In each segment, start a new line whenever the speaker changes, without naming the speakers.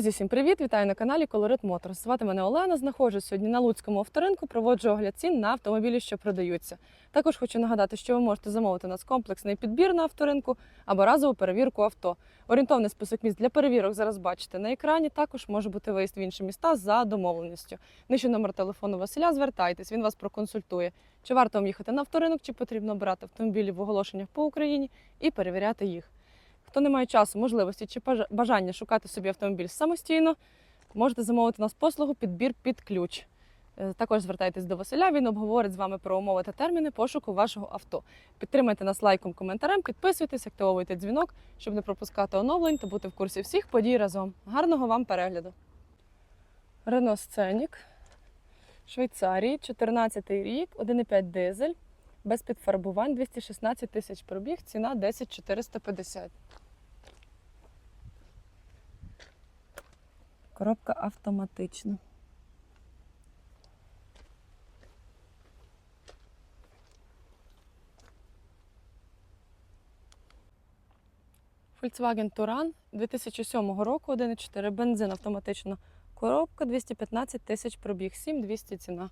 Друзі, всім привіт! Вітаю на каналі Colorit Motors. Звати мене Олена. Знаходжусь сьогодні на Луцькому авторинку. Проводжу огляд цін на автомобілі, що продаються. Також хочу нагадати, що ви можете замовити у нас комплексний підбір на авторинку або разову перевірку авто. Орієнтовний список місць для перевірок зараз бачите на екрані. Також може бути виїзд в інші міста за домовленістю. Нижче номер телефону Василя. Звертайтесь, він вас проконсультує. Чи варто вам їхати на авторинок, чи потрібно брати автомобілі в оголошеннях по Україні і перевіряти їх. Хто не має часу, можливості чи бажання шукати собі автомобіль самостійно, можете замовити у нас послугу підбір під ключ. Е, Також звертайтесь до Василя, він обговорить з вами про умови та терміни пошуку вашого авто. Підтримайте нас лайком, коментарем, підписуйтесь, активовуйте дзвінок, щоб не пропускати оновлень та бути в курсі всіх подій разом. Гарного вам перегляду! Рено Сценік, Швейцарії, 14 рік, 1,5 дизель, без підфарбувань, 216 тисяч пробіг, ціна 10 450. Коробка автоматична. Volkswagen Touran 2007 року, 1,4 бензин автоматична коробка, 215 тисяч пробіг, 7200 ціна.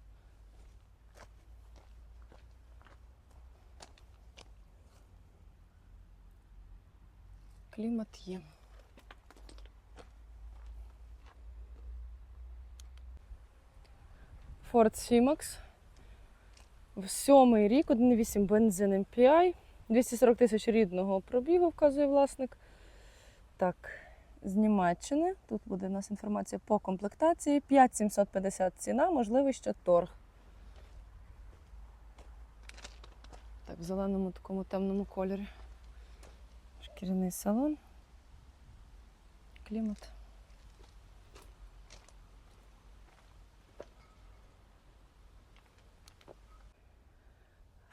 Клімат є. Ford C-Max. Сьомий рік, 1,8 бензин MPI, 240 тисяч рідного пробігу, вказує власник. Так, з Німеччини. Тут буде у нас інформація по комплектації. 5750 ціна, можливий ще торг. Так, в зеленому такому темному кольорі. Шкіряний салон. Клімат.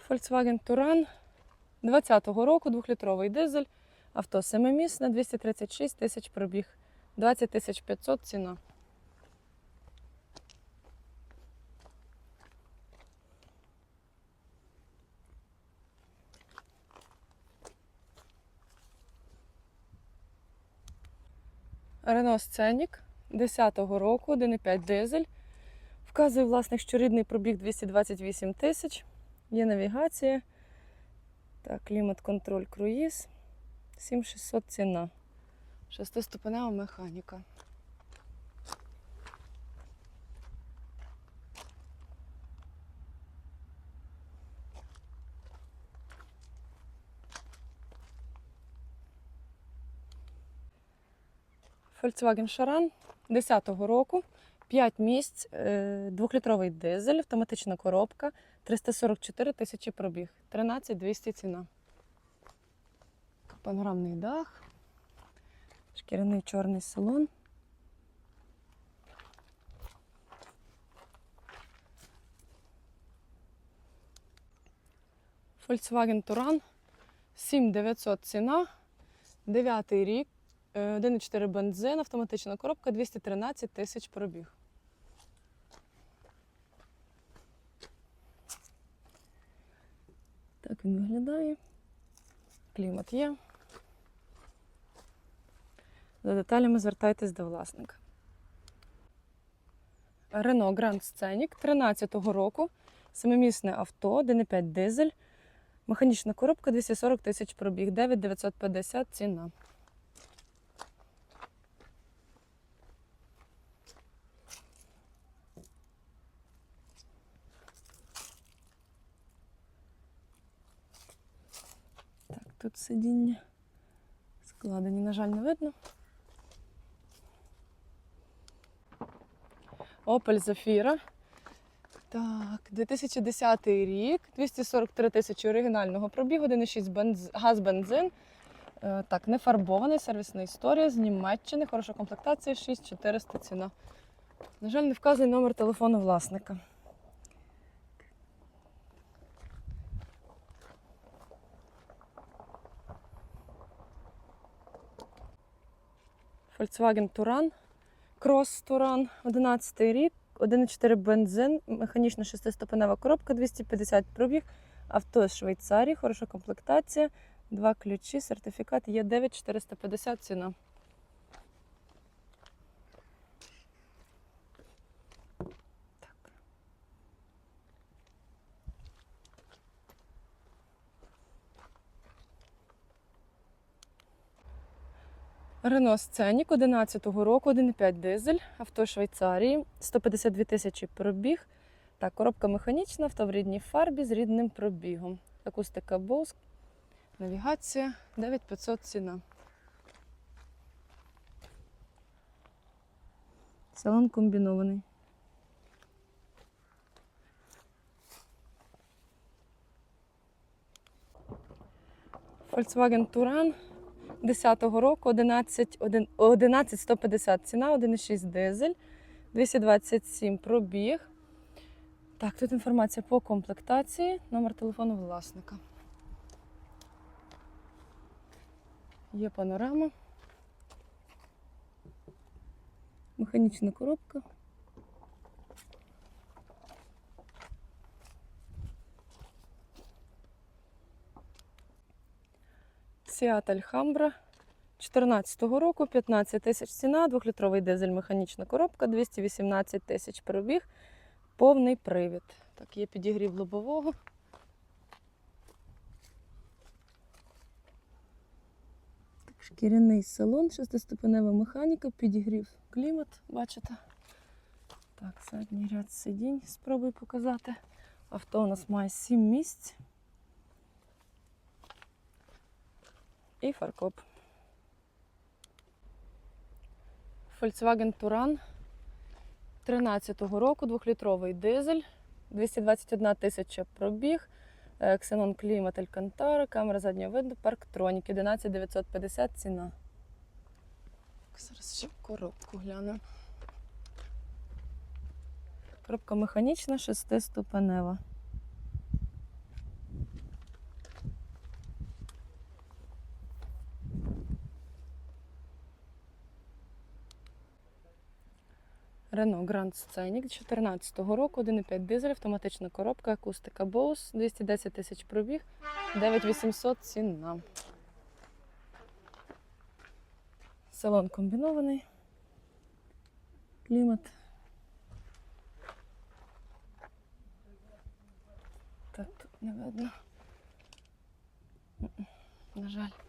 Volkswagen Touran 20-го року, 2-літровий дизель, авто семимісне, 236 тисяч пробіг, 20 тисяч 500 ціна. Renault Scenic 10-го року, 1,5 дизель. Вказує власник, що рідний пробіг 228 тисяч. Є навігація. Так, клімат-контроль круїз. 7600 ціна. Шестиступенева механіка. Volkswagen Charan 10-го року. 5 місць, 2-літровий дизель, автоматична коробка, 344 тисячі пробіг, 13 200 ціна. Панорамний дах, шкіряний чорний салон. Volkswagen Touran 7900 ціна, 9 рік, е, 1,4 бензин, автоматична коробка, 213 тисяч пробіг. Так він виглядає. Клімат є. За деталями звертайтесь до власника. Рено Гранд Сценік 13-го року. Семимісне авто, 1,5 дизель. Механічна коробка 240 тисяч пробіг, 9950 ціна. Тут сидіння складені, на жаль, не видно. Opel Zafira. Так, 2010 рік, 243 тисячі оригінального пробігу, 1,6 бенз... газ бензин. Е, Так, не фарбований, сервісна історія з Німеччини, хороша комплектація, 6400 ціна. На жаль, не вказує номер телефону власника. Volkswagen Touran, Cross Touran, 11 рік, 1,4 бензин, механічна шестиступенева коробка, 250 пробіг, авто з Швейцарії, хороша комплектація, два ключі, сертифікат є 9450 ціна. Рено Сценік 11-го року, 1,5 дизель, авто Швейцарії, 152 тисячі пробіг. Так, коробка механічна, авто в рідній фарбі з рідним пробігом. Акустика Bose, навігація, 9500 ціна. Салон комбінований. Volkswagen Touran 10-го року 11, 11 150 ціна, 1,6 дизель, 227 пробіг. Так, тут інформація по комплектації, номер телефону власника. Є панорама. Механічна коробка. Seat Alhambra 2014 року, 15 тисяч ціна, 2-літровий дизель, механічна коробка, 218 тисяч пробіг, повний привід. Так, є підігрів лобового. Шкіряний салон, шестиступенева механіка, підігрів клімат, бачите? Так, задній ряд сидінь, спробую показати. Авто у нас має 7 місць. І фаркоп. Volkswagen Touran 13-го року, 2-літровий дизель, 221 тисяча пробіг, е, Xenon Клімат Alcantara, камера заднього виду, парктронік, 11950 ціна. Зараз ще коробку гляну. Коробка механічна, шестиступенева. Renault Grand Scenic 2014 року, 1,5 дизель, автоматична коробка, акустика Bose, 210 тисяч пробіг, 9800 ціна. Салон комбінований. Клімат. Так, тут не видно. На жаль.